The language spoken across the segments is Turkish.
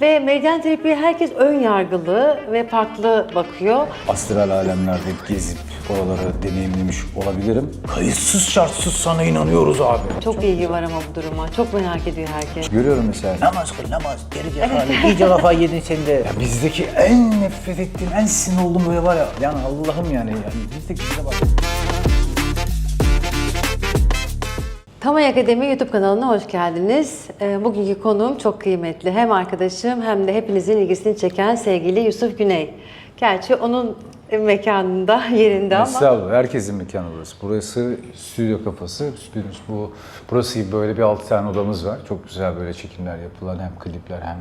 Ve medyan terapiye herkes ön yargılı ve farklı bakıyor. astral alemlerde gezip oraları deneyimlemiş olabilirim. Kayıtsız şartsız sana inanıyoruz abi. Çok ilgi var ama bu duruma. Çok merak ediyor herkes. Görüyorum mesela. Namaz kıl namaz. Geri cefalı. İyice lafa yedin sen de. Ya bizdeki en nefret ettiğim, en sinir olduğum böyle var ya. Yani Allah'ım yani. yani bizdeki bize bak. Tamay Akademi YouTube kanalına hoş geldiniz. Ee, Bugünkü konuğum çok kıymetli. Hem arkadaşım hem de hepinizin ilgisini çeken sevgili Yusuf Güney. Gerçi onun mekanında, yerinde ama Estağfurullah. Herkesin mekanı burası. Burası stüdyo kafası. Stüdyomuz bu. Burası böyle bir altı tane odamız var. Çok güzel böyle çekimler yapılan hem klipler hem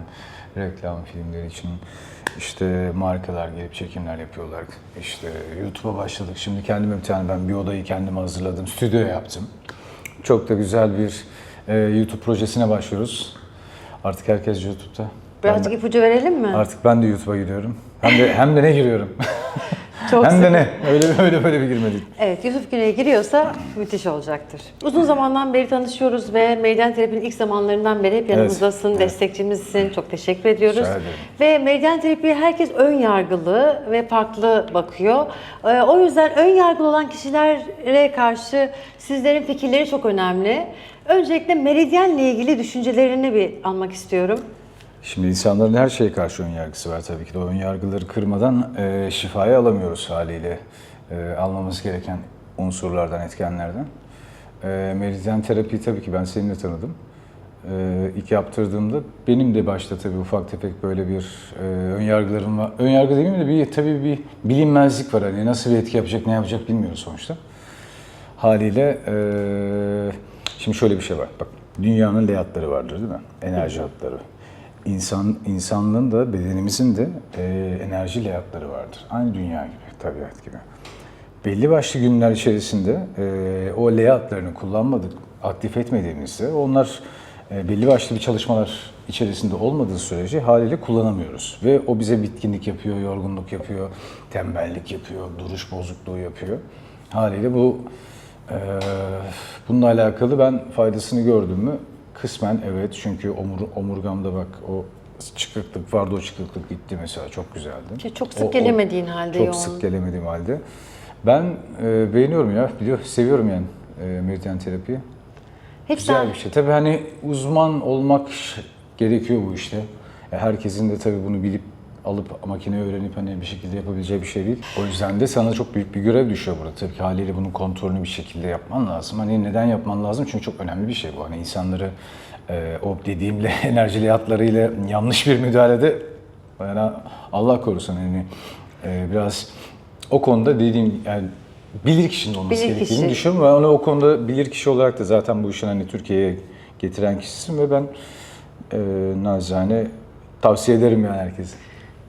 reklam filmleri için işte markalar gelip çekimler yapıyorlar. İşte YouTube'a başladık. Şimdi kendime bir tane ben bir odayı kendime hazırladım. Stüdyo yaptım. Çok da güzel bir e, YouTube projesine başlıyoruz. Artık herkes YouTube'da. birazcık ipucu verelim mi? Artık ben de YouTube'a giriyorum. Hem de hem de ne giriyorum? Çok hem de ne? Öyle öyle böyle bir girmedik. Evet, Yusuf Güney giriyorsa müthiş olacaktır. Uzun zamandan beri tanışıyoruz ve Medyan Terapi'nin ilk zamanlarından beri hep yanımızdasın, evet. destekçimizsin. Çok teşekkür ediyoruz. Ve Medyan Terapiye herkes ön yargılı ve farklı bakıyor. Ee, O yüzden ön yargılı olan kişilere karşı sizlerin fikirleri çok önemli. Öncelikle meridyenle ilgili düşüncelerini bir almak istiyorum. Şimdi insanların her şeye karşı ön yargısı var tabii ki de. Ön yargıları kırmadan e, şifayı alamıyoruz haliyle. E, almamız gereken unsurlardan, etkenlerden. E, meridyen terapiyi tabii ki ben seninle tanıdım. E, ilk yaptırdığımda benim de başta tabii ufak tefek böyle bir e, ön yargılarım var. Ön yargı demeyeyim de bir tabii bir bilinmezlik var. Hani nasıl bir etki yapacak, ne yapacak bilmiyoruz sonuçta. Haliyle eee, şimdi şöyle bir şey var. Bak dünyanın leyatları vardır değil mi? Enerji hatları. İnsan insanlığın da bedenimizin de eee, enerji leyatları vardır. Aynı dünya gibi, tabiat gibi. Belli başlı günler içerisinde eee, o leyatlarını kullanmadık, aktif etmediğimizde onlar eee, belli başlı bir çalışmalar içerisinde olmadığı sürece haliyle kullanamıyoruz. Ve o bize bitkinlik yapıyor, yorgunluk yapıyor, tembellik yapıyor, duruş bozukluğu yapıyor. Haliyle bu ee, bununla alakalı ben faydasını gördüm mü? Kısmen evet çünkü omur, omurgamda bak o çıkıklık vardı o çıkıklık gitti mesela çok güzeldi. Ki çok sık O- o- gelemediğin halde Çok yoğun. sık gelemediğim halde. Ben e, beğeniyorum ya biliyor seviyorum yani e, meridyen terapiyi. Hep Güzel sen bir şey. Tabii hani uzman olmak gerekiyor bu işte. E, Herkesin de tabii bunu bilip alıp makine öğrenip hani bir şekilde yapabileceği bir şey değil. O yüzden de sana çok büyük bir görev düşüyor burada. Tabii ki haliyle bunun kontrolünü bir şekilde yapman lazım. Hani neden yapman lazım? Çünkü çok önemli bir şey bu. Hani insanları e, o dediğimle enerjili hatlarıyla yanlış bir müdahalede yani Allah korusun hani e, biraz o konuda dediğim yani bilir kişinin olması Bilir gerektiğini kişi. düşünüyorum. Ben onu o konuda bilir kişi olarak da zaten bu işin hani Türkiye'ye getiren kişisin ve ben e, nazane tavsiye ederim yani herkese.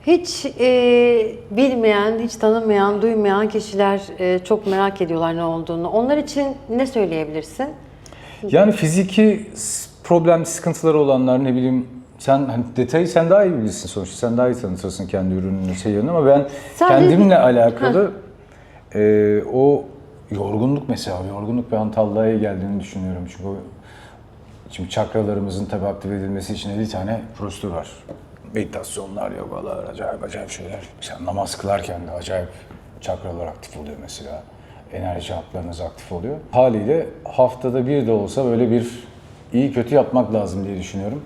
Hiç e, bilmeyen, hiç tanımayan, duymayan kişiler e, çok merak ediyorlar ne olduğunu. Onlar için ne söyleyebilirsin? Yani fiziki problem, sıkıntıları olanlar ne bileyim sen hani detayı sen daha iyi bilirsin sonuçta. Sen daha iyi tanıtırsın kendi ürününü, şeyini ama ben Sadece- kendimle alakalı e, o yorgunluk mesela, yorgunluk ve hantallığa iyi geldiğini düşünüyorum. Çünkü o, şimdi çakralarımızın tabi aktif edilmesi için 50 tane prosedür var. Meditasyonlar, yogalar, acayip acayip şeyler. Mesela namaz kılarken de acayip çakralar aktif oluyor mesela. Enerji hatlarınız aktif oluyor. Haliyle haftada bir de olsa böyle bir iyi kötü yapmak lazım diye düşünüyorum.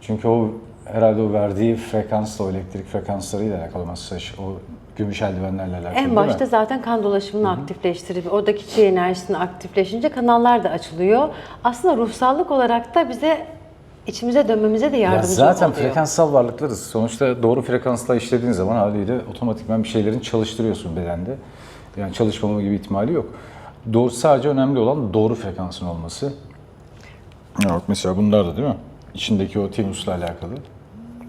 Çünkü o herhalde o verdiği frekansla, o elektrik frekanslarıyla alakalı masaj, o gümüş eldivenlerle alakalı En başta zaten kan dolaşımını aktifleştirip oradaki çi enerjisini aktifleşince kanallar da açılıyor. Aslında ruhsallık olarak da bize içimize dönmemize de Ya yardımcı zaten oluyor. frekanssal varlıklarız. Sonuçta doğru frekansla işlediğin zaman haliyle otomatikman bir şeylerin çalıştırıyorsun bedende. Yani çalışmama gibi ihtimali yok. Doğru sadece önemli olan doğru frekansın olması. Ya bak mesela bunlar da değil mi? İçindeki o tinusla alakalı.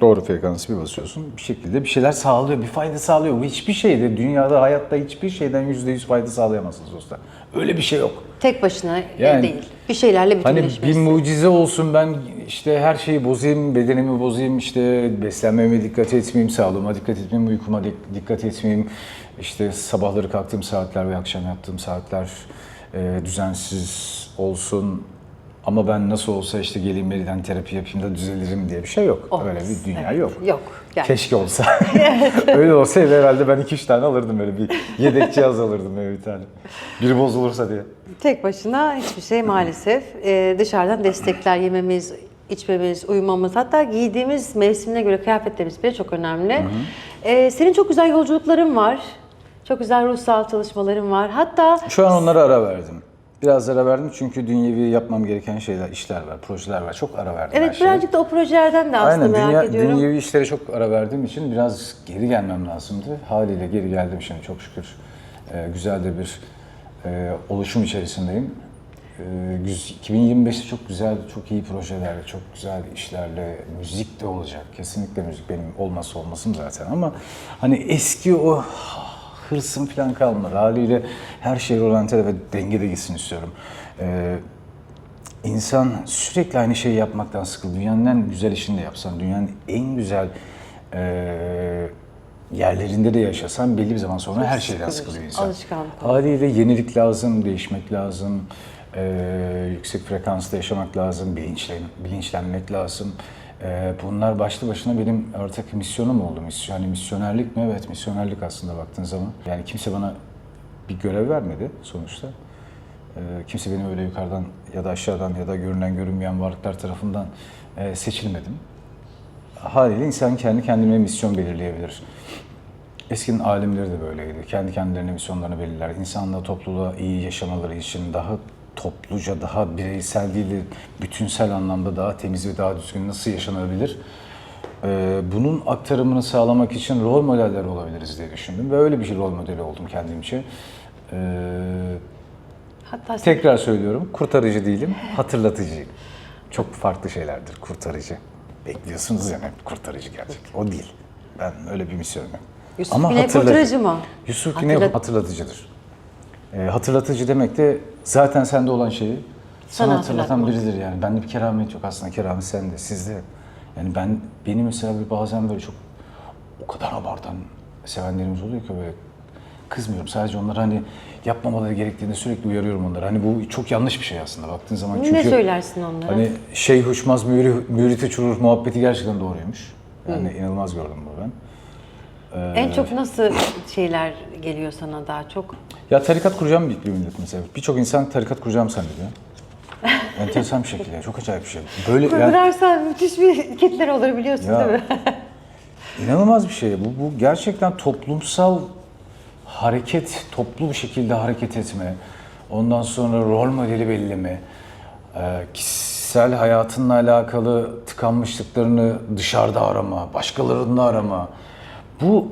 Doğru frekansı bir basıyorsun. Bir şekilde bir şeyler sağlıyor, bir fayda sağlıyor. Bu hiçbir şeyde, dünyada, hayatta hiçbir şeyden %100 fayda sağlayamazsınız usta. Öyle bir şey yok. Tek başına Yani- değil. Bir şeylerle Hani bütünleşmesi. bir mucize olsun ben işte her şeyi bozayım, bedenimi bozayım, işte beslenmeme dikkat etmeyeyim, sağlığıma dikkat etmeyeyim, uykuma dik- dikkat etmeyeyim. İşte sabahları kalktığım saatler ve akşam yattığım saatler e, düzensiz olsun. Ama ben nasıl olsa işte geleyim Meridyen terapi yapayım da düzelirim diye bir şey yok. Olmaz. Öyle bir dünya Evet, yok. Yok. Yani. Keşke olsa. Öyle olsaydı herhalde ben 2-3 tane alırdım böyle bir yedek cihaz alırdım böyle bir tane. Biri bozulursa diye. Tek başına hiçbir şey maalesef. Ee, dışarıdan destekler yememiz, içmemiz, uyumamız, hatta giydiğimiz mevsimine göre kıyafetlerimiz bile çok önemli. Ee, senin çok güzel yolculukların var. Çok güzel ruhsal çalışmaların var. Hatta Şu an onlara ara verdim. Biraz ara verdim çünkü dünyevi yapmam gereken şeyler, işler var, projeler var. Çok ara verdim her evet şeye. birazcık da o projelerden de aslında Aynen merak dünya, ediyorum. dünyevi işlere çok ara verdiğim için biraz geri gelmem lazımdı. Haliyle geri geldim şimdi çok şükür. Ee, güzel de bir e, oluşum içerisindeyim. Ee, güz- 2025'te çok güzel, çok iyi projelerle, çok güzel işlerle, müzik de olacak. Kesinlikle müzik benim olmazsa olmasım zaten ama hani eski o hırsım falan kalmadı. Haliyle her şey rolantide ve dengede gitsin istiyorum. Ee, İnsan sürekli aynı şeyi yapmaktan sıkıldı. Dünyanın en güzel işini de yapsan, dünyanın en güzel eee, yerlerinde de yaşasan belli bir zaman sonra her şeyden sıkılıyor insan. Alışkanlık. Haliyle yenilik lazım, değişmek lazım, eee, yüksek frekansta yaşamak lazım, bilinçlen, bilinçlenmek lazım. Eee, bunlar başlı başına benim artık misyonum oldu. Yani misyonerlik mi? Evet, misyonerlik aslında baktığın zaman. Yani kimse bana bir görev vermedi sonuçta. Ee, kimse beni öyle yukarıdan ya da aşağıdan ya da görünen görünmeyen varlıklar tarafından e, seçilmedim. Haliyle insan kendi kendine misyon belirleyebilir. Eskinin alimleri de böyleydi. Kendi kendilerine misyonlarını belirler. İnsanla topluluğa iyi yaşamaları için daha topluca, daha bireysel değil de bütünsel anlamda daha temiz ve daha düzgün nasıl yaşanabilir? Ee, bunun aktarımını sağlamak için rol modeller olabiliriz diye düşündüm ve öyle bir şey rol modeli oldum kendimce. Ee, Hatta Tekrar söylüyorum, kurtarıcı değilim, hatırlatıcıyım. Çok farklı şeylerdir kurtarıcı. Bekliyorsunuz ya hep kurtarıcı gelecek. O değil. Ben öyle bir misyonum yok. Yusuf Güney hatırlatıcı. kurtarıcı mı? Yusuf Güney Hatırlat- hatırlatıcıdır. Ee, hatırlatıcı demek de zaten sende olan şeyi sana, Sana hatırlatan hatırlatmak. biridir yani. Bende bir keramet yok aslında. Keramet sende, sizde. Yani ben, beni mesela bir bazen böyle çok o kadar abartan sevenlerimiz oluyor ki böyle kızmıyorum. Sadece onları hani yapmamaları gerektiğini sürekli uyarıyorum onları. Hani bu çok yanlış bir şey aslında baktığın zaman. Çünkü ne söylersin onlara? Hani şey uçmaz müri, müriti çurur muhabbeti gerçekten doğruymuş. Yani inanılmaz gördüm bunu ben. En çok nasıl şeyler geliyor sana daha çok? Ya tarikat kuracağım bir millet mesela. Birçok insan tarikat kuracağım zannediyor. Enteresan bir şekilde. Çok acayip bir şey. Böyle yani, Kurarsan müthiş bir kitler olur biliyorsun Ya. değil mi? inanılmaz bir şey. Bu, bu gerçekten toplumsal hareket, toplu bir şekilde hareket etme. Ondan sonra rol modeli belirleme. e, kişisel hayatınla alakalı tıkanmışlıklarını dışarıda arama, başkalarında arama. Bu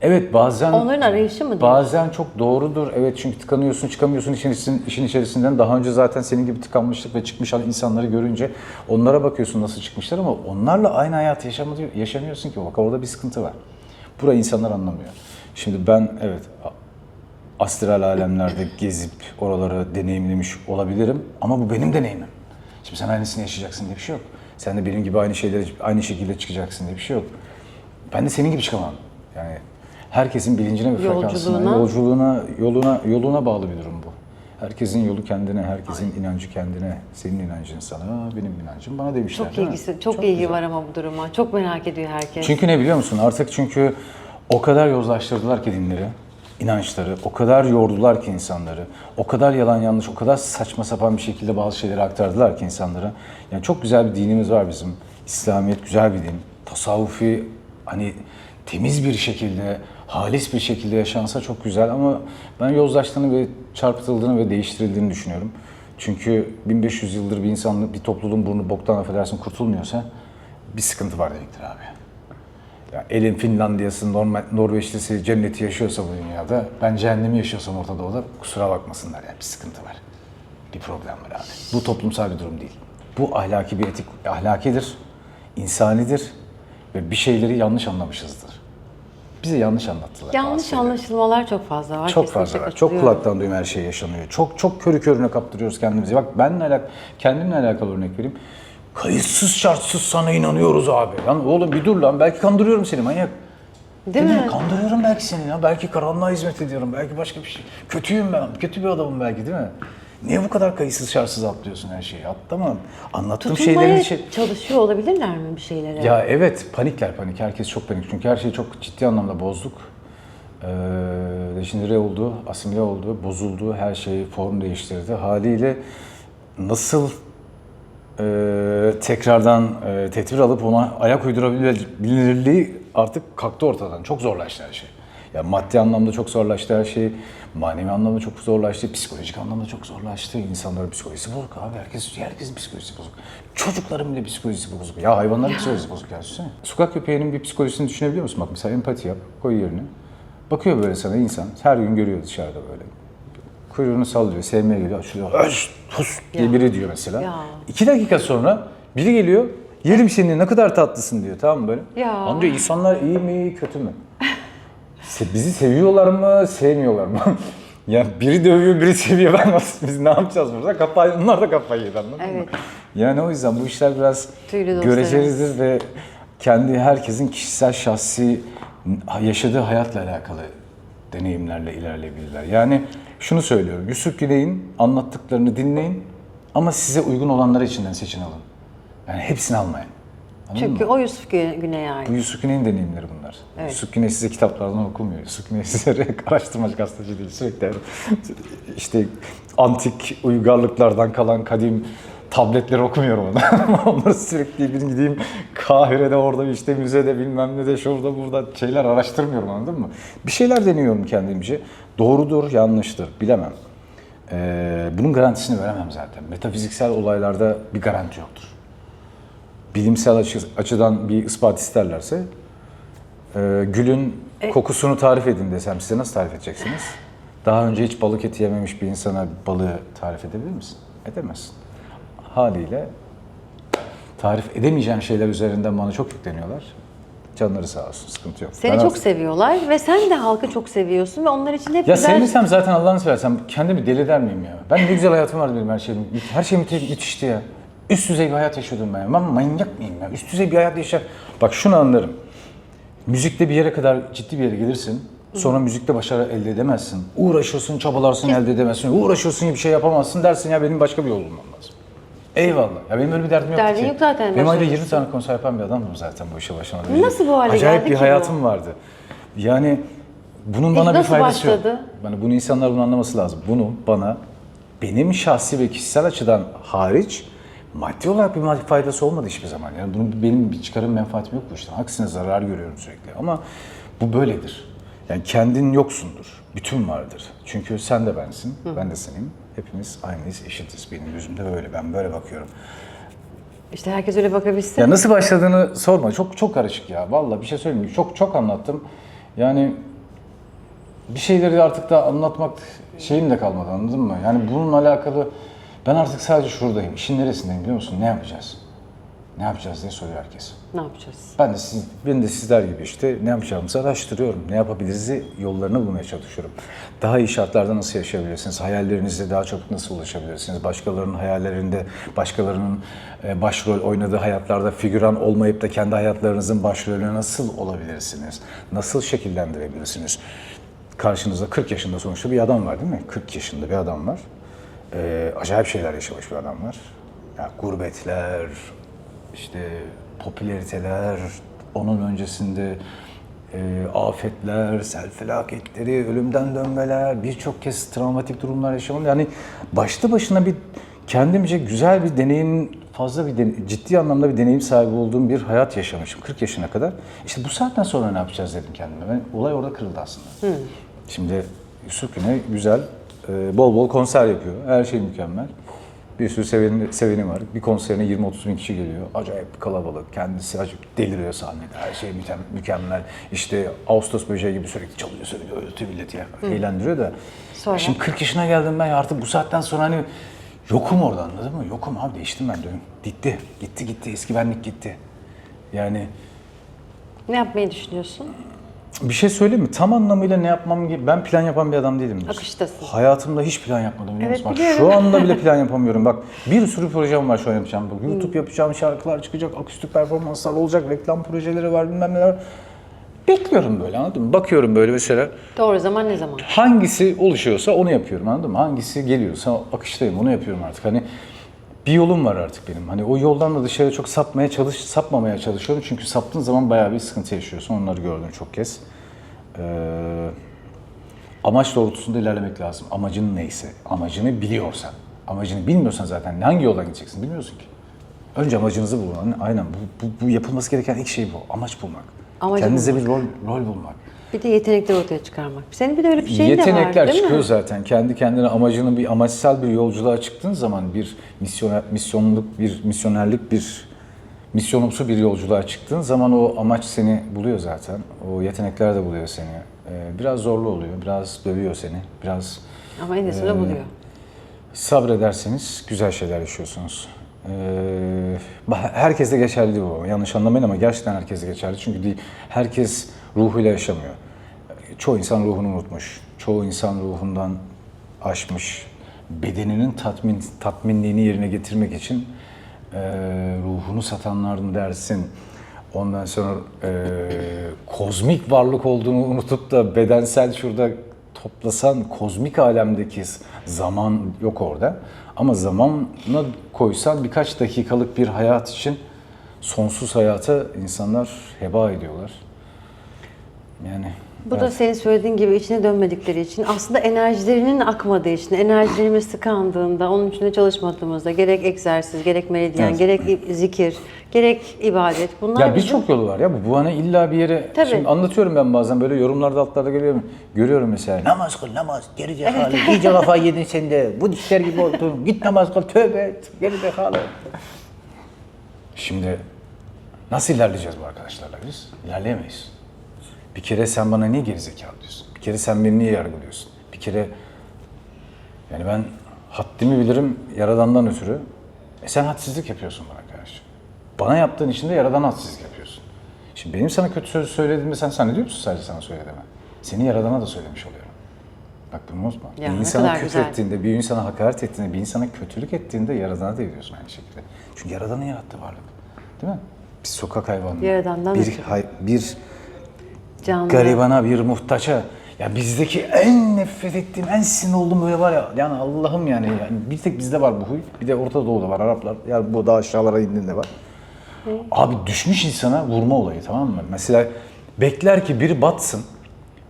evet bazen Onların arayışı mı? Bazen çok doğrudur. Evet çünkü tıkanıyorsun, çıkamıyorsun işin, işin, işin içerisinden. Daha önce zaten senin gibi tıkanmışlık ve çıkmış insanları görünce onlara bakıyorsun nasıl çıkmışlar ama onlarla aynı hayatı yaşamadı, yaşamıyorsun ki. Bak orada bir sıkıntı var. Burayı insanlar anlamıyor. Şimdi ben evet a- astral alemlerde gezip oraları deneyimlemiş olabilirim ama bu benim deneyimim. Şimdi sen aynısını yaşayacaksın diye bir şey yok. Sen de benim gibi aynı şeyleri aynı şekilde çıkacaksın diye bir şey yok. Ben de senin gibi çıkamam. Yani herkesin bilincine ve frekansına, Yolculuğuna. yolculuğuna, yoluna, yoluna bağlı bir durum bu. Herkesin yolu kendine, herkesin inancı kendine. Senin inancın sana, benim inancım bana demişler. Çok ilgisi, çok, ilgi güzel. var ama bu duruma. Çok merak ediyor herkes. Çünkü ne biliyor musun? Artık çünkü o kadar yozlaştırdılar ki dinleri, inançları, o kadar yordular ki insanları, o kadar yalan yanlış, o kadar saçma sapan bir şekilde bazı şeyleri aktardılar ki insanlara. Yani çok güzel bir dinimiz var bizim. İslamiyet güzel bir din. Tasavvufi hani temiz bir şekilde, halis bir şekilde yaşansa çok güzel ama ben yozlaştığını ve çarpıtıldığını ve değiştirildiğini düşünüyorum. Çünkü 1500 yıldır bir insanlık, bir topluluğun burnu boktan affedersin kurtulmuyorsa bir sıkıntı var demektir abi. Ya elin Finlandiyası, Norma, Norveçlisi cenneti yaşıyorsa bu dünyada, ben cehennemi yaşıyorsam Orta Doğu'da kusura bakmasınlar yani bir sıkıntı var. Bir problem var abi. Bu toplumsal bir durum değil. Bu ahlaki bir etik, ahlakidir, insanidir ve bir şeyleri yanlış anlamışızdır. Bize yanlış anlattılar. Yanlış anlaşılmalar çok fazla var. Çok Kesinlikle fazla var. Çok kulaktan duyma her şey yaşanıyor. Çok çok körü körüne kaptırıyoruz kendimizi. Bak benimle alakalı, kendimle alakalı örnek vereyim. Kayıtsız şartsız sana inanıyoruz abi. Lan oğlum bir dur lan belki kandırıyorum seni manyak. Değil mi? Kandırıyorum belki seni ya. Belki karanlığa hizmet ediyorum. Belki başka bir şey. Kötüyüm ben. Kötü bir adamım belki değil mi? Niye bu kadar kayıtsız şartsız atlıyorsun her şeyi? Atlama. Anlattığım Tutunmaya şeylerin içi... çalışıyor olabilirler mi bir şeylere? Ya evet panikler panik. Herkes çok panik. Çünkü her şeyi çok ciddi anlamda bozduk. Ee, dejenere oldu, asimile oldu, bozuldu. Her şey form değiştirdi. Haliyle nasıl e, tekrardan e, tedbir alıp ona ayak uydurabilirliği artık kalktı ortadan. Çok zorlaştı her şey. Ya maddi anlamda çok zorlaştı her şey. Manevi anlamda çok zorlaştı. Psikolojik anlamda çok zorlaştı. İnsanların psikolojisi bozuk abi. Herkes, herkesin psikolojisi bozuk. Çocukların bile psikolojisi bozuk. Ya hayvanların psikolojisi bozuk ya. Düşünsene. Sokak köpeğinin bir psikolojisini düşünebiliyor musun? Bak mesela empati yap. Koy yerine. Bakıyor böyle sana insan. Her gün görüyor dışarıda böyle. Kuyruğunu sallıyor, sevmeye geliyor. Şuraya öş, pus diye biri diyor mesela. Ya. İki dakika sonra biri geliyor. Yerim seni ne kadar tatlısın diyor tamam mı böyle? Ya. Amca insanlar iyi mi kötü mü? Se- bizi seviyorlar mı sevmiyorlar mı? ya biri dövüyor biri seviyor ben nasıl biz ne yapacağız burada? Kafayı, onlar da kafayı yedi anladın Evet. mı? Yani o yüzden bu işler biraz Tüylü ve kendi herkesin kişisel şahsi yaşadığı hayatla alakalı deneyimlerle ilerleyebilirler. Yani şunu söylüyorum. Yusuf Güney'in anlattıklarını dinleyin ama size uygun olanları içinden seçin alın. Yani hepsini almayın. Anladın Çünkü mı? o Yusuf Gü- Güney'e ait. Bu Yusuf Güney'in deneyimleri bunlar. Evet. Yusuf Güney size kitaplardan okumuyor. Yusuf Güney size araştırmacı gazeteci değil. Sürekli işte antik uygarlıklardan kalan kadim tabletleri okumuyorum ona. Onları sürekli bir gideyim Kahire'de orada işte müzede bilmem ne de şurada burada şeyler araştırmıyorum anladın mı? Bir şeyler deniyorum kendimce. Doğrudur, yanlıştır bilemem. Ee, bunun garantisini veremem zaten. Metafiziksel olaylarda bir garanti yoktur bilimsel açı- açıdan bir ispat isterlerse e, gülün kokusunu tarif edin desem size nasıl tarif edeceksiniz? Daha önce hiç balık eti yememiş bir insana balığı tarif edebilir misin? Edemezsin. Haliyle tarif edemeyeceğim şeyler üzerinden bana çok yükleniyorlar. Canları sağ olsun, sıkıntı yok. Seni Ben çok artık- seviyorlar ve sen de halkı çok seviyorsun ve onlar için hep Ya güzel... sevmesem zaten Allah'ını seversem kendimi deli eder miyim ya? Ben ne güzel hayatım vardı benim her şeyim. Her şey müthiş, müthişti ya. Üst düzey bir hayat yaşıyordum ben. Ben manyak mıyım ya? Üst düzey bir hayat yaşa. Bak şunu anlarım. Müzikte bir yere kadar ciddi bir yere gelirsin. Sonra müzikte başarı elde edemezsin. Uğraşırsın, çabalarsın, elde edemezsin. Uğraşırsın, bir şey yapamazsın dersin ya benim başka bir yol bulmam lazım. Eyvallah. Ya benim öyle bir derdim yoktu Derdin ki. yok zaten, Benim ayda başarısın. 20 tane konser yapan bir adamdım zaten bu işe başlamadan önce. Nasıl bu hale Acayip geldi bir ki bu? hayatım vardı. Yani bunun bana bir nasıl faydası yok. başladı? Yani bunu insanlar bunu anlaması lazım. Bunu bana benim şahsi ve kişisel açıdan hariç maddi olarak bir maddi faydası olmadı hiçbir zaman. Yani bunun benim bir çıkarım menfaatim yok bu işten. Aksine zarar görüyorum sürekli. Ama bu böyledir. Yani kendin yoksundur. Bütün vardır. Çünkü sen de bensin, ben de senim. Hepimiz aynıyız, eşitiz. Benim gözümde böyle. Ben böyle bakıyorum. İşte herkes öyle bakabilsin. Ya nasıl başladığını sorma. Çok çok karışık ya. Vallahi bir şey söyleyeyim. Çok çok anlattım. Yani bir şeyleri artık da anlatmak şeyim de kalmadı anladın mı? Yani bununla alakalı ben artık sadece şuradayım. İşin neresindeyim biliyor musun? Ne yapacağız? Ne yapacağız diye soruyor herkes. Ne yapacağız? Ben de siz, ben de sizler gibi işte ne yapacağımızı araştırıyorum. Ne yapabiliriz yollarını bulmaya çalışıyorum. Daha iyi şartlarda nasıl yaşayabilirsiniz? Hayallerinizde daha çok nasıl ulaşabilirsiniz? Başkalarının hayallerinde, başkalarının e, başrol oynadığı hayatlarda figüran olmayıp da kendi hayatlarınızın başrolü nasıl olabilirsiniz? Nasıl şekillendirebilirsiniz? Karşınızda 40 yaşında sonuçta bir adam var değil mi? 40 yaşında bir adam var. E, acayip şeyler yaşamış bir adam var. Ya, gurbetler, işte popülariteler, onun öncesinde e, afetler, sel felaketleri, ölümden dönmeler, birçok kez travmatik durumlar yaşamam. Yani başlı başına bir kendimce güzel bir deneyim, fazla bir deney- ciddi anlamda bir deneyim sahibi olduğum bir hayat yaşamışım 40 yaşına kadar. İşte bu saatten sonra ne yapacağız dedim kendime. Ben, olay orada kırıldı aslında. Şimdi Yusuf Güney güzel, bol bol konser yapıyor. Her şey mükemmel. Bir sürü seveni, seveni var. Bir konserine 20-30 bin kişi geliyor. Acayip kalabalık. Kendisi acayip deliriyor sahnede. Her şey mükemmel. İşte Ağustos böceği gibi sürekli çalıyor, söylüyor, öğütüyor milleti ya. Eğlendiriyor da. Sonra? Şimdi 40 yaşına geldim ben artık bu saatten sonra hani yokum orada anladın mı? Yokum abi değiştim ben dönüm. Gitti. Gitti gitti. Eski benlik gitti. Yani Ne yapmayı düşünüyorsun? Bir şey söyleyeyim mi? Tam anlamıyla ne yapmam gibi ben plan yapan bir adam değilim. biliyorsun. Akıştasın. Hayatımda hiç plan yapmadım biliyor Evet, musun? Bak biliyorum. şu anda bile plan yapamıyorum. Bak bir sürü projem var şu an yapacağım. Bak, YouTube yapacağım, şarkılar çıkacak, akustik performanslar olacak, reklam projeleri var bilmem neler. bekliyorum böyle anladın mı? Bakıyorum böyle mesela Doğru zaman ne zaman? hangisi oluşuyorsa onu yapıyorum anladın mı? Hangisi geliyorsa akıştayım onu yapıyorum artık. Hani bir yolum var artık benim. Hani o yoldan da dışarı çok sapmaya çalış, sapmamaya çalışıyorum. Çünkü saptığın zaman bayağı bir sıkıntı yaşıyorsun. Onları gördüm çok kez. Ee, amaç doğrultusunda ilerlemek lazım. Amacın neyse, amacını biliyorsan. Amacını bilmiyorsan zaten hangi yoldan gideceksin bilmiyorsun ki. Önce amacınızı bulun. Aynen bu, bu, bu yapılması gereken ilk şey bu. Amaç bulmak. Amacı Kendinize bir rol, rol bulmak. Bir de yetenekleri ortaya çıkarmak. Senin bir de öyle bir şeyin de var Yetenekler çıkıyor mi? zaten. Kendi kendine amacını bir amaçsal bir yolculuğa çıktığın zaman bir misyoner, misyonluk bir misyonerlik bir misyonumsu bir yolculuğa çıktığın zaman o amaç seni buluyor zaten. O yetenekler de buluyor seni. Ee, biraz zorlu oluyor, biraz dövüyor seni, biraz Ama en iyisini Ee, buluyor. sabrederseniz güzel şeyler yaşıyorsunuz. Ee, herkeste geçerli bu. Yanlış anlamayın ama gerçekten herkeste geçerli. Çünkü değil, herkes ruhuyla yaşamıyor. Çoğu insan ruhunu unutmuş. Çoğu insan ruhundan aşmış. Bedeninin tatmin tatminliğini yerine getirmek için e, ruhunu satanların dersin. Ondan sonra e, kozmik varlık olduğunu unutup da bedensel şurada toplasan kozmik alemdeki zaman yok orada. Ama zamana koysan birkaç dakikalık bir hayat için sonsuz hayata insanlar heba ediyorlar. Yani Bu da senin söylediğin gibi içine dönmedikleri için aslında enerjilerinin akmadığı için, enerjilerimiz tıkandığında, onun içinde çalışmadığımızda gerek egzersiz, gerek meridyen, Evet. gerek zikir, gerek ibadet bunlar Ya bizim- birçok yolu var ya bu. Bu hani illa bir yere... Tabii. Şimdi anlatıyorum ben bazen böyle yorumlarda altlarda görüyorum. Görüyorum mesela. Namaz kıl namaz geri zekalı. İyice kafayı yedin sen de. Bu dişler gibi oldun. Git namaz kıl tövbe et. Geri zekalı. Şimdi nasıl ilerleyeceğiz bu arkadaşlarla biz? İlerleyemeyiz. Bir kere sen bana niye geri zekalı diyorsun? Bir kere sen beni niye yargılıyorsun? Bir kere yani ben haddimi bilirim yaradandan ötürü. E sen hadsizlik yapıyorsun bana karşı. Bana yaptığın için de yaradan hadsizlik yapıyorsun. Şimdi benim sana kötü söz söylediğimi sen zannediyor musun sadece sana söylediğimi? Seni yaradana da söylemiş oluyorum. Bak bunu unutma. Ya bir insana küfür güzel. ettiğinde, bir insana hakaret ettiğinde, bir insana kötülük ettiğinde yaradana da ediyorsun aynı şekilde. Çünkü yaradanı yarattı varlık. Değil mi? Biz sokak hayvanları. Yaradandan bir, hay- bir canlı. garibana, bir muhtaça. Ya bizdeki en nefret ettiğim, en sinir olduğum böyle var ya. Yani Allah'ım yani, yani bir tek bizde var bu huy. Bir de Orta Doğu'da var, Araplar. Yani bu daha aşağılara indiğinde var. Abi düşmüş insana vurma olayı tamam mı? Mesela bekler ki biri batsın,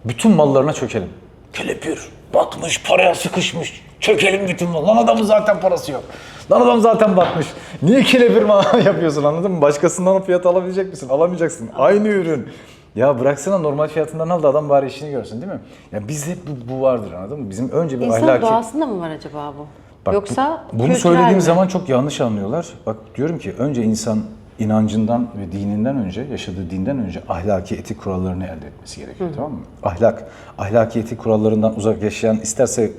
bütün mallarına çökelim. Kelepir, batmış, paraya sıkışmış. Çökelim bütün mal. Lan adamın zaten parası yok. Lan adam zaten batmış. Niye kelepir yapıyorsun anladın mı? Başkasından o fiyatı alabilecek misin? Alamayacaksın. Aynı ürün. Ya bıraksana normal fiyatından al da adam bari işini görsün değil mi? Ya bizde hep bu, bu vardır anladın mı? Bizim önce bir İnsan ahlaki... doğasında mı var acaba bu? Bak, Yoksa bu- bunu söylediğim mi? zaman çok yanlış anlıyorlar. Bak diyorum ki önce insan inancından ve dininden önce, yaşadığı dinden önce ahlaki etik kurallarını elde etmesi gerekiyor tamam mı? Ahlak, ahlaki etik kurallarından uzak yaşayan isterse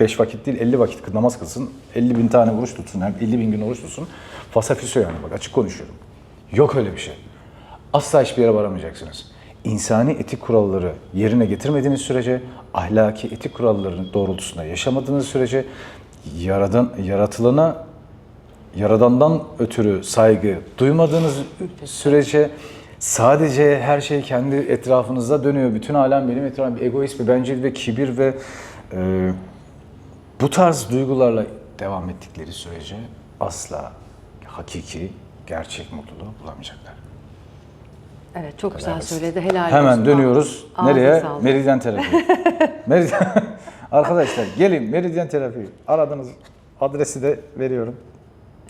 5 vakit değil 50 vakit namaz kılsın, 50 bin tane oruç tutsun, hem 50 bin gün oruç tutsun. Fasafiso yani bak açık konuşuyorum. Yok öyle bir şey. Asla hiçbir yere varamayacaksınız. İnsani etik kuralları yerine getirmediğiniz sürece, ahlaki etik kuralların doğrultusunda yaşamadığınız sürece, yaradan, yaratılana Yaradandan ötürü saygı duymadığınız sürece sadece her şey kendi etrafınızda dönüyor. Bütün alem benim etrafım. Egoist ve bencil ve kibir ve e, bu tarz duygularla devam ettikleri sürece asla hakiki, gerçek mutluluğu bulamayacaklar. Evet çok güzel söyledi. Helal Hemen olsun. dönüyoruz. Ağzına Nereye? sağlık. Meridyen terapi. Meridyen. Arkadaşlar gelin meridyen terapi. Aradığınız adresi de veriyorum.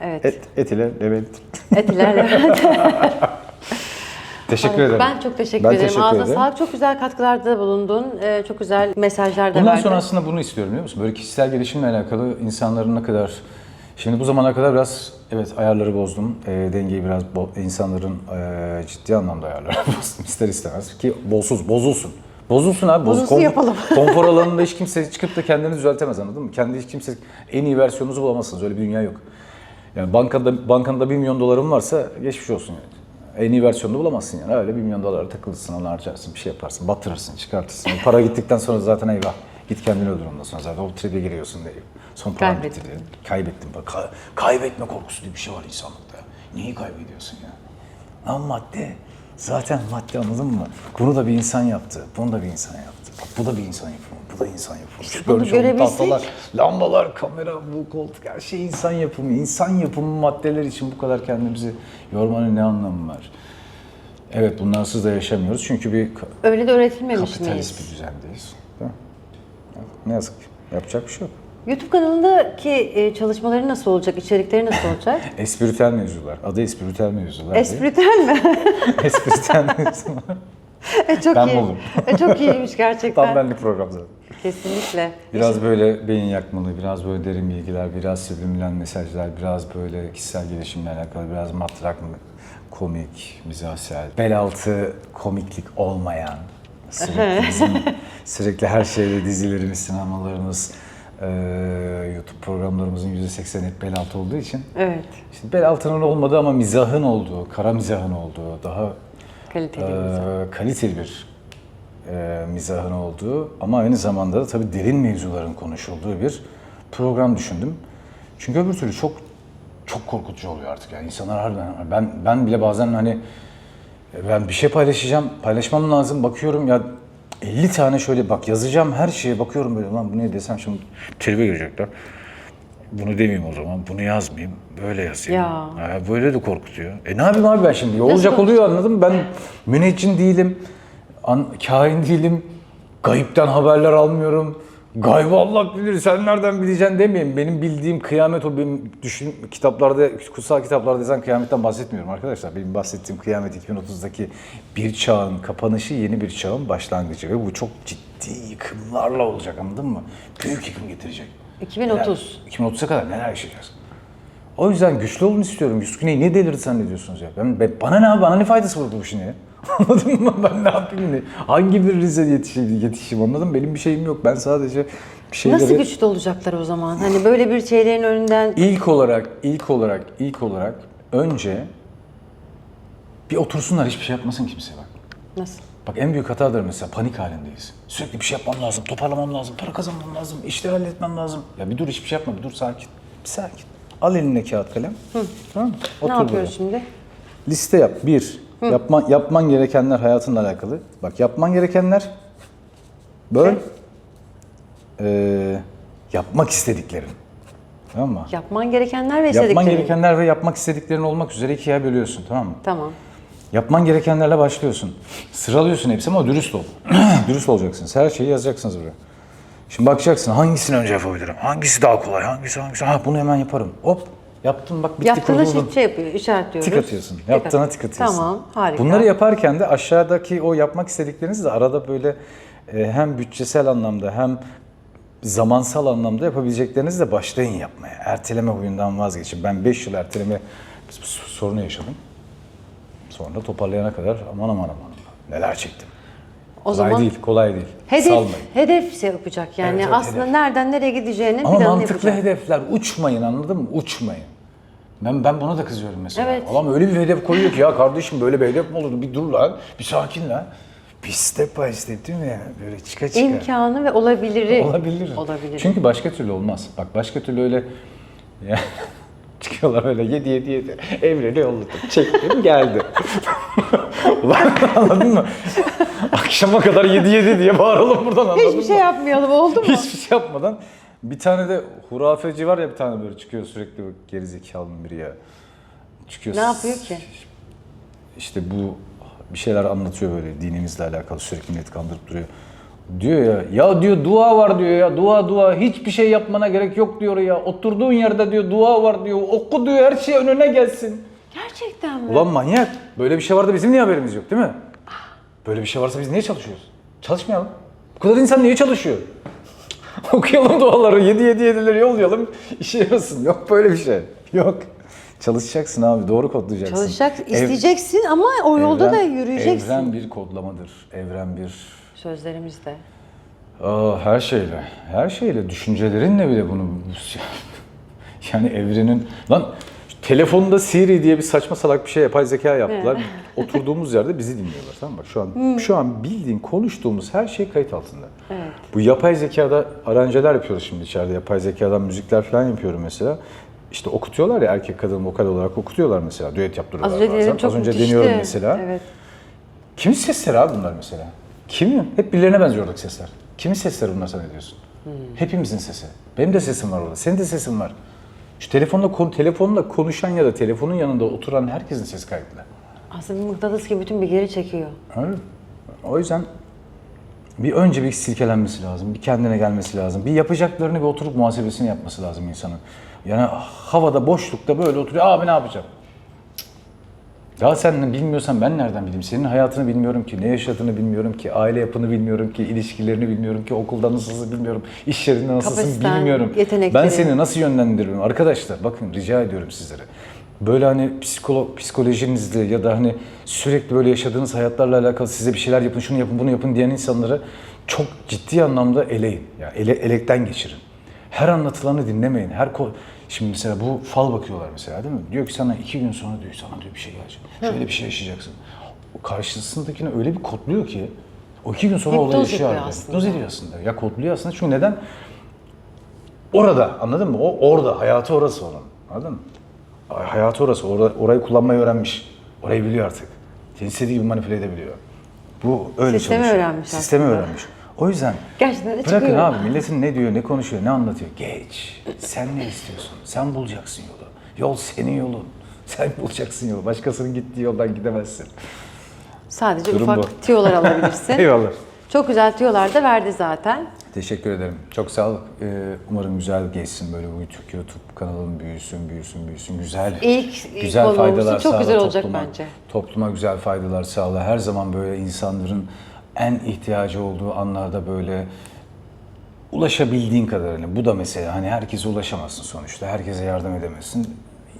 Evet. Et, et ile Levent. Etilerle. Teşekkür ederim. Ben çok teşekkür Ben ederim. teşekkür Ağzına ederim. sağlık. Çok güzel katkılarda bulundun. Ee, çok güzel mesajlar da Bundan verdin. sonra aslında bunu istiyorum biliyor musun? Böyle kişisel gelişimle alakalı insanların ne kadar... Şimdi bu zamana kadar biraz evet ayarları bozdum. E, dengeyi biraz bo- insanların e, ciddi anlamda ayarları bozdum ister istemez. Ki bozsuz, bozulsun. Bozulsun abi. boz- Bozulsun yapalım. konfor alanında hiç kimse çıkıp da kendini düzeltemez anladın mı? Kendi hiç kimse en iyi versiyonunuzu bulamazsınız. Öyle bir dünya yok. Yani bankada bankanda 1 milyon doların varsa geçmiş olsun yani. En iyi versiyonunu bulamazsın yani. Öyle 1 milyon dolara takılırsın, onu harcarsın, bir şey yaparsın, batırırsın, çıkartırsın. Para gittikten sonra zaten eyvah. Git kendini öldür ondan sonra zaten o tribe giriyorsun diye. Son param bitti diye. Kaybettim. Bak, ka- kaybetme korkusu diye bir şey var insanlıkta. Neyi kaybediyorsun ya? Lan madde. Zaten madde anladın mı? Bunu da bir insan yaptı. Bunu da bir insan yaptı. Bak, bu da bir insan yapımı. Bu da insan yapımı. İşte Şu görmüş olduğun tahtalar, lambalar, kamera, bu koltuk her şey insan yapımı. İnsan yapımı maddeler için bu kadar kendimizi yormanın ne anlamı var? Evet bunlarsız da yaşamıyoruz çünkü bir Öyle de öğretilmemiş kapitalist miyiz? bir düzendeyiz. Değil mi? Ne yazık ki. Yapacak bir şey yok. YouTube kanalındaki e, çalışmaları nasıl olacak? İçerikleri nasıl olacak? Espritüel mevzular. Adı espritüel mevzular. değil. Espritüel mi? espritüel mevzular. E, çok Ben iyi. buldum. E, çok iyiymiş gerçekten. Tam benlik program zaten. Kesinlikle. Biraz böyle beyin yakmalı, biraz böyle derin bilgiler, biraz subliminal mesajlar, biraz böyle kişisel gelişimle alakalı, biraz matrak, komik, mizahsel, bel altı komiklik olmayan, sürekli bizim sürekli her şeyde dizilerimiz, sinemalarımız, eee, YouTube programlarımızın %80 hep bel altı olduğu için Evet. işte bel altının olmadığı ama mizahın olduğu, kara mizahın olduğu, daha Kaliteli. ee, kaliteli bir e, mizahın olduğu ama aynı zamanda da tabii derin mevzuların konuşulduğu bir program düşündüm. Çünkü öbür türlü çok çok korkutucu oluyor artık yani insanlar harbiden ben ben bile bazen hani e, ben bir şey paylaşacağım, paylaşmam lazım. Bakıyorum ya 50 tane şöyle bak yazacağım her şeye bakıyorum böyle lan bu ne desem şimdi tribe girecekler. Bunu demeyeyim o zaman, bunu yazmayayım, böyle yazayım. Ya. Ha, böyle de korkutuyor. E ne yapayım abi ben şimdi? Olacak oluyor anladın mı? Ben müneccin değilim, an, kain değilim, gayipten haberler almıyorum. Gaybı Allah bilir, sen nereden bileceksin demeyeyim. Benim bildiğim kıyamet o benim düşün kitaplarda, kutsal kitaplarda yazan kıyametten bahsetmiyorum arkadaşlar. Benim bahsettiğim kıyamet 2030'daki bir çağın kapanışı, yeni bir çağın başlangıcı. Ve bu çok ciddi yıkımlarla olacak anladın mı? Büyük yıkım getirecek. 2030. Neler- 2030'a kadar neler yaşayacağız? O yüzden güçlü olun istiyorum. Yusuf Güney ne delirdi zannediyorsunuz ya? Ben, ben- bana ne abi? Bana ne faydası var bu işin ya? Anladın mı? Ben ne yapayım ne? Hangi bir Rize yetişeyim, yetişeyim anladın mı? Benim bir şeyim yok. Ben sadece bir şeyleri... Nasıl güçlü olacaklar o zaman? Hani böyle bir şeylerin önünden İlk olarak, ilk olarak, ilk olarak önce bir otursunlar hiçbir şey yapmasın kimse bak. nasıl? Bak en büyük hatadır mesela panik halindeyiz. Sürekli bir şey yapmam lazım, toparlamam lazım, para kazanmam lazım, işleri halletmem lazım. Ya bir dur hiçbir şey yapma, bir dur sakin. Bir sakin. Al eline kağıt kalem. Tamam mı? ne Otur yapıyoruz burada. şimdi? Liste yap. Bir, yapma, yapman gerekenler hayatınla alakalı. Bak yapman gerekenler böl. Şey. Ee, yapmak istediklerin. Tamam mı? Yapman gerekenler ve Yapman istediklerin. gerekenler ve yapmak istediklerin olmak üzere ikiye bölüyorsun tamam mı? Tamam. Yapman gerekenlerle başlıyorsun. Sıralıyorsun hepsini ama dürüst ol. dürüst olacaksınız. Her şeyi yazacaksınız buraya. Şimdi bakacaksın hangisini önce yapabilirim? Hangisi daha kolay? Hangisi hangisi? Ha bunu hemen yaparım. Hop yaptım bak bitti Yaptığına şey, şey yapıyor, işaretliyoruz. Tik atıyorsun. Tik Yaptığına tik atıyorsun. Tamam, harika. Bunları yaparken de aşağıdaki o yapmak istediklerinizi de arada böyle e, hem bütçesel anlamda hem zamansal anlamda yapabileceklerinizi de başlayın yapmaya. Erteleme huyundan vazgeçin. Ben 5 yıl erteleme sorunu yaşadım. Sonra toparlayana kadar aman aman aman neler çektim. O kolay zaman değil, kolay değil. hedef, Salmayın. hedef şey yapacak yani Evet, evet, aslında hedef. nereden nereye gideceğini Ama planını mantıklı yapacak. hedefler. Uçmayın anladın mı? Uçmayın. Ben ben buna da kızıyorum mesela. Evet. Adam öyle bir hedef koyuyor ki ya kardeşim böyle bir hedef mi olur? Bir dur lan. Bir sakin lan. Bir step by step değil mi yani? Böyle çıka çıka. İmkanı ve olabiliri. Olabilir. Olabilir. Çünkü başka türlü olmaz. Bak başka türlü öyle çıkıyorlar öyle yedi yedi yedi. Evreni yolladım. Çektim geldi. Ulan anladın mı? Akşama kadar yedi yedi diye bağıralım buradan anladın Hiçbir mı? şey yapmayalım oldu mu? Hiçbir şey yapmadan. Bir tane de hurafeci var ya bir tane böyle çıkıyor sürekli bu gerizekalı biri ya. Çıkıyor. ne yapıyor ki? İşte bu bir şeyler anlatıyor böyle dinimizle alakalı sürekli millet kandırıp duruyor. Diyor ya, ya diyor dua var diyor ya, dua dua hiçbir şey yapmana gerek yok diyor ya. Oturduğun yerde diyor dua var diyor, oku diyor her şey önüne gelsin. Gerçekten mi? Ulan manyak, böyle bir şey var da bizim niye haberimiz yok değil mi? Böyle bir şey varsa biz niye çalışıyoruz? Çalışmayalım. Bu kadar insan niye çalışıyor? Okuyalım duaları, yedi yedi yedileri yollayalım, işe yarasın. Yok böyle bir şey. Yok. Çalışacaksın abi, doğru kodlayacaksın. Çalışacak, Ev- isteyeceksin ama o yolda da evren- yürüyeceksin. Evren bir kodlamadır. Evren bir... Sözlerimizde. Aa, her şeyle, her şeyle, düşüncelerinle bile bunu... Yani evrenin... Lan telefonda Siri diye bir saçma salak bir şey yapay zeka yaptılar. Oturduğumuz yerde bizi dinliyorlar tamam mı? Bak şu an şu an bildiğin konuştuğumuz her şey kayıt altında. Evet. Bu yapay zekada aranjeler yapıyoruz şimdi içeride. Yapay zekadan müzikler falan yapıyorum mesela. İşte okutuyorlar ya erkek kadın vokal olarak okutuyorlar mesela. Düet yaptırıyorlar Az önce bazen. Az önce müthişti. deniyorum mesela. Evet. Kimin sesleri abi bunlar mesela? Kimin? Hep birilerine benziyor oradaki sesler. Kimin sesleri bunlar sen ne diyorsun? Hepimizin sesi. Benim de sesim var orada. Senin de sesin var. Şu telefonla, kon- telefonla konuşan ya da telefonun yanında oturan herkesin sesi kayıtlı. Aslında bir mıknatıs gibi bütün bilgileri çekiyor. Öyle. O yüzden bir önce bir silkelenmesi lazım, bir kendine gelmesi lazım. Bir yapacaklarını bir oturup muhasebesini yapması lazım insanın. Yani havada, boşlukta böyle oturuyor, abi ne yapacağım? Ya sen bilmiyorsan ben nereden bileyim? Senin hayatını bilmiyorum ki, ne yaşadığını bilmiyorum ki, aile yapını bilmiyorum ki, ilişkilerini bilmiyorum ki, okulda nasılsın bilmiyorum, iş yerinde nasılsın Kapasiten, bilmiyorum. yetenekleri. Ben seni nasıl yönlendiririm? Arkadaşlar bakın rica ediyorum sizlere. Böyle hani psikolo psikolojinizde ya da hani sürekli böyle yaşadığınız hayatlarla alakalı size bir şeyler yapın, şunu yapın, bunu yapın diyen insanları çok ciddi anlamda eleyin. Yani ele, elekten geçirin. Her anlatılanı dinlemeyin. Her Şimdi mesela bu fal bakıyorlar mesela değil mi? Diyor ki sana iki gün sonra diyor sana diyor bir şey gelecek. Şöyle bir şey yaşayacaksın. O karşısındakine öyle bir kodluyor ki o iki gün sonra Hipnoz olay yaşıyor. yapıyor abi. aslında. Hipnoz ediyor aslında. Ya kodluyor aslında çünkü neden? Orada anladın mı? O orada. Hayatı orası onun. Anladın mı? Hayatı orası. Orada, orayı kullanmayı öğrenmiş. Orayı biliyor artık. Seni istediği gibi manipüle edebiliyor. Bu öyle Sistemi çalışıyor. öğrenmiş Sistemi aslında. öğrenmiş. O yüzden Gerçekten de bırakın çıkıyor. abi milletin ne diyor, ne konuşuyor, ne anlatıyor. Geç. Sen ne istiyorsun? Sen bulacaksın yolu. Yol senin yolun. Sen bulacaksın yolu. Başkasının gittiği yoldan gidemezsin. Sadece Durum ufak bu. tiyolar alabilirsin. Eyvallah. Çok güzel tiyolar da verdi zaten. Teşekkür ederim. Çok sağ ol. Ee, umarım güzel geçsin böyle bu YouTube, YouTube kanalım büyüsün, büyüsün, büyüsün. Güzel. İlk güzel faydalar çok sağla güzel olacak topluma. bence. Topluma güzel faydalar sağla. Her zaman böyle insanların en ihtiyacı olduğu anlarda böyle ulaşabildiğin kadarını. Bu da mesela hani herkese ulaşamazsın sonuçta. Herkese yardım edemezsin.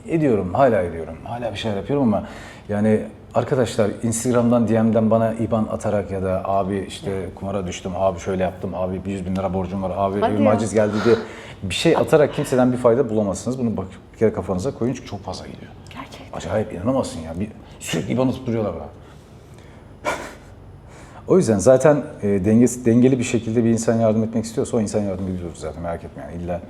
Ediyorum, hala ediyorum. Hala bir şeyler yapıyorum ama yani arkadaşlar Instagram'dan DM'den bana IBAN atarak ya da abi işte kumara düştüm, abi şöyle yaptım, abi 100 bin lira borcum var, abi Hadi evime ya. aciz geldi diye bir şey atarak kimseden bir fayda bulamazsınız. Bunu bak bir kere kafanıza koyun çünkü çok fazla gidiyor. Gerçekten. Acayip inanamazsın ya. Bir, sürekli IBAN atıp duruyorlar bana. O yüzden zaten e, dengesi, dengeli bir şekilde bir insan yardım etmek istiyorsa o insan yardım ediyordur zaten merak etme yani illa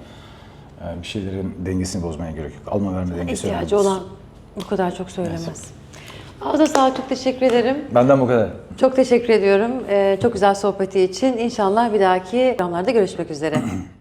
e, bir şeylerin dengesini bozmaya gerek yok. Alma verme dengesi İhtiyacı olan bu kadar çok söylemez. Ağza sağlık, çok teşekkür ederim. Benden bu kadar. Çok teşekkür ediyorum. Ee, çok güzel sohbeti için. İnşallah bir dahaki programlarda görüşmek üzere.